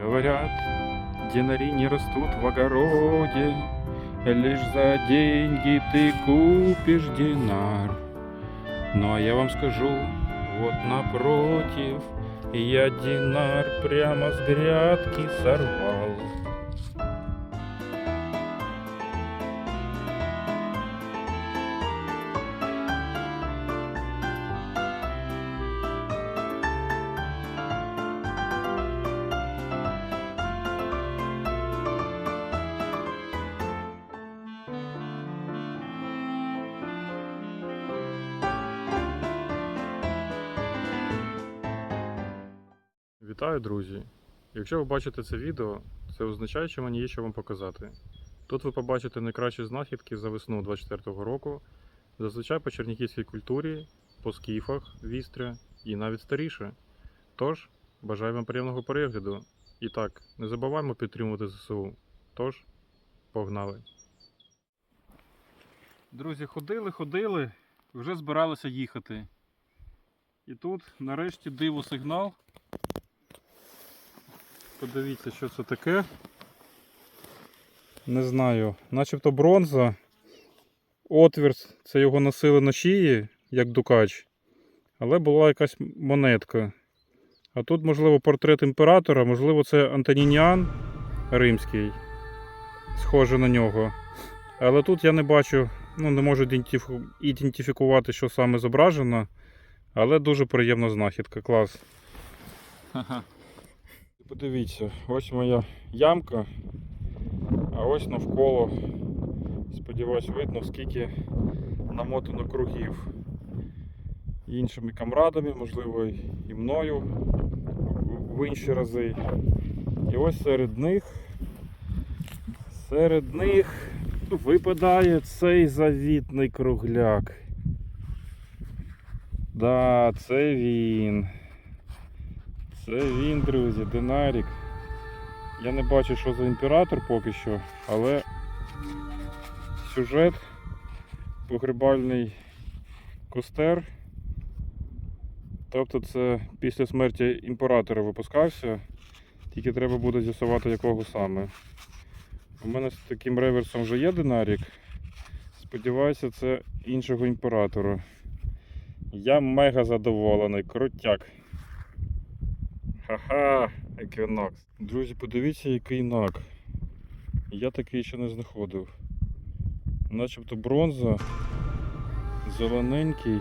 Говорят, динари не растут в огороде, Лишь за деньги ты купишь динар. Ну а я вам скажу, вот напротив, Я динар прямо с грядки сорвал. Вітаю, друзі! Якщо ви бачите це відео, це означає, що мені є що вам показати. Тут ви побачите найкращі знахідки за весну 24-го року, зазвичай по чернігівській культурі, по скіфах, вістря і навіть старіше. Тож, бажаю вам приємного перегляду. І так, не забуваємо підтримувати ЗСУ. Тож, погнали! Друзі, ходили, ходили, вже збиралися їхати. І тут нарешті диво сигнал. Подивіться, що це таке. Не знаю, начебто бронза. Отвір, це його носили на шиї, як дукач. Але була якась монетка. А тут, можливо, портрет імператора, можливо, це Антонініан римський. Схоже на нього. Але тут я не бачу, ну, не можу ідентифікувати, що саме зображено. Але дуже приємна знахідка, клас. Подивіться, ось моя ямка, а ось навколо, сподіваюсь, видно, скільки намотано кругів. Іншими камрадами, можливо, і мною в інші рази. І ось серед них, серед них випадає цей завітний кругляк. Да, це він. Це він, друзі, динарік. Я не бачу, що за імператор поки що, але сюжет погребальний костер. Тобто це після смерті імператора випускався, тільки треба буде з'ясувати якого саме. У мене з таким реверсом вже є динарік. Сподіваюся, це іншого імператора. Я мега задоволений, крутяк. Ха-ха, еквінокс. Друзі, подивіться, який нак. Я такий ще не знаходив. Начебто бронза, зелененький,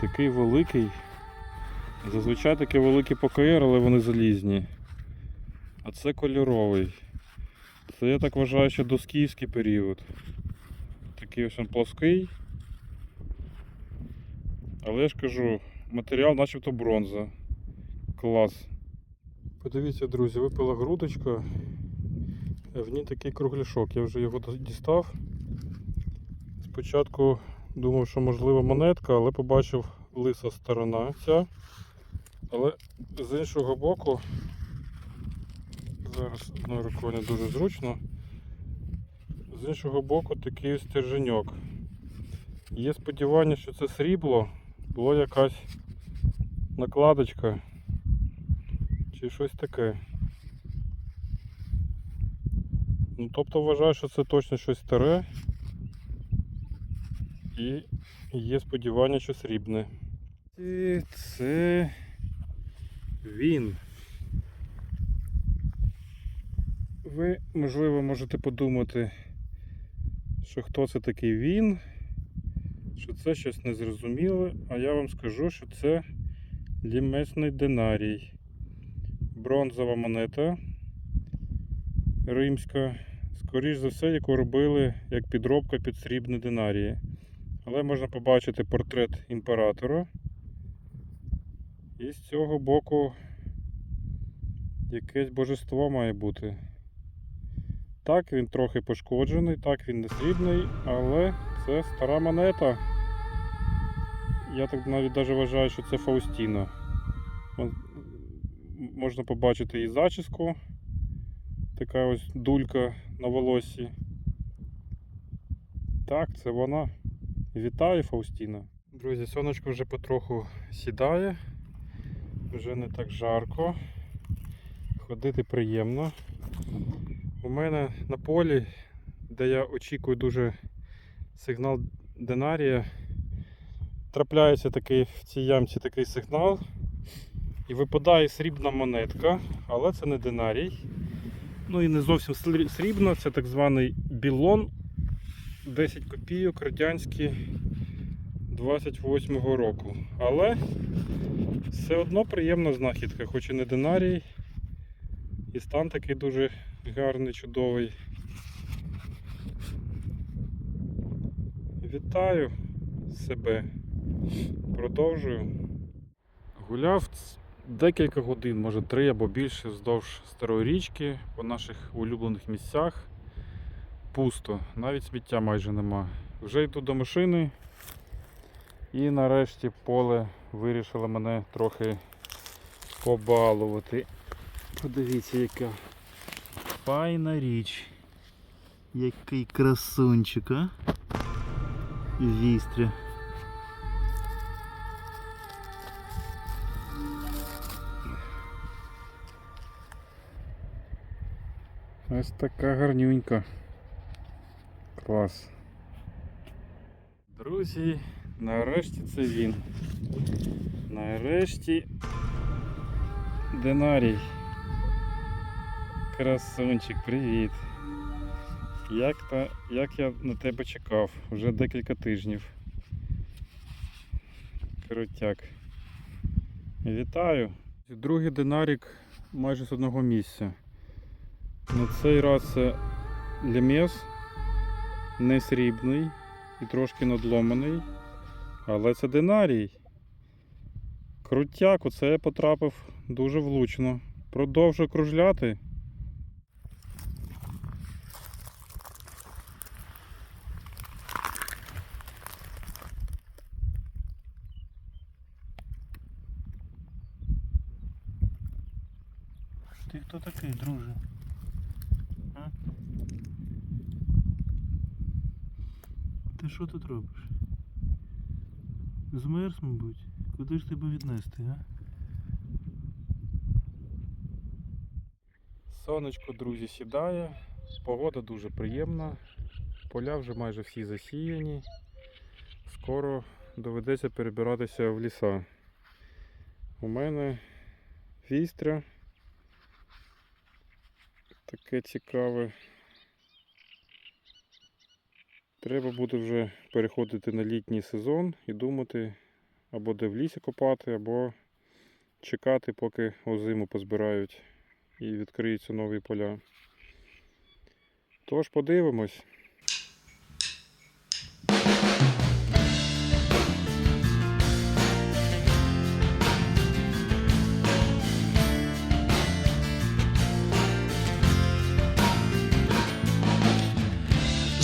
такий великий. Зазвичай таке великі ПКР, але вони залізні. А це кольоровий. Це я так вважаю, що доскіївський період. Такий ось він плоский. Але я ж кажу, матеріал начебто бронза. Клас. Подивіться, друзі, випала грудочка. В ній такий кругляшок. Я вже його дістав. Спочатку думав, що можливо монетка, але побачив лиса сторона ця. Але з іншого боку, зараз одною рукою не дуже зручно. З іншого боку такий стерженьок. Є сподівання, що це срібло, була якась накладочка чи щось таке. Ну, тобто вважаю, що це точно щось старе і є сподівання, що срібне. І це він. Ви, можливо, можете подумати, що хто це такий він, що це щось незрозуміле, а я вам скажу, що це лімесний динарій бронзова монета римська. Скоріш за все, яку робили як підробка під срібні динарії. Але можна побачити портрет імператора. І з цього боку якесь божество має бути. Так, він трохи пошкоджений, так він не срібний, але це стара монета. Я так навіть даже вважаю, що це Фаустіна. Можна побачити і зачіску. Така ось дулька на волоссі. Так, це вона. Вітаю, Фаустіна. Друзі, сонечко вже потроху сідає, вже не так жарко. Ходити приємно. У мене на полі, де я очікую дуже сигнал Динарія, трапляється такий в цій ямці такий сигнал. І випадає срібна монетка, але це не динарій. Ну і не зовсім срібна, це так званий білон 10 копійок радянський 28-го року. Але все одно приємна знахідка, хоч і не динарій. І стан такий дуже гарний, чудовий. Вітаю себе. Продовжую. Гуляв декілька годин, може три або більше, вздовж старої річки по наших улюблених місцях. Пусто, навіть сміття майже нема. Вже йду до машини. І нарешті поле вирішило мене трохи побалувати. Подивіться, яка файна річ. Який красунчик, а? Вістря. Ось така гарнюнька. Клас. Друзі, нарешті це він. Нарешті Динарій. Красунчик, привіт. Як, та, як я на тебе чекав вже декілька тижнів. Крутяк. Вітаю. Другий динарік майже з одного місця. На цей раз це лімес не срібний і трошки надломаний, але це динарій. Крутяк, оце я потрапив дуже влучно. Продовжую кружляти. Ти хто такий, друже? Що тут робиш? Змерз, мабуть. Куди ж тебе віднести, а? Сонечко, друзі, сідає. Погода дуже приємна. Поля вже майже всі засіяні. Скоро доведеться перебиратися в ліса. У мене вістря. Таке цікаве. Треба буде вже переходити на літній сезон і думати або де в лісі копати, або чекати, поки озиму позбирають і відкриються нові поля. Тож подивимось.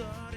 start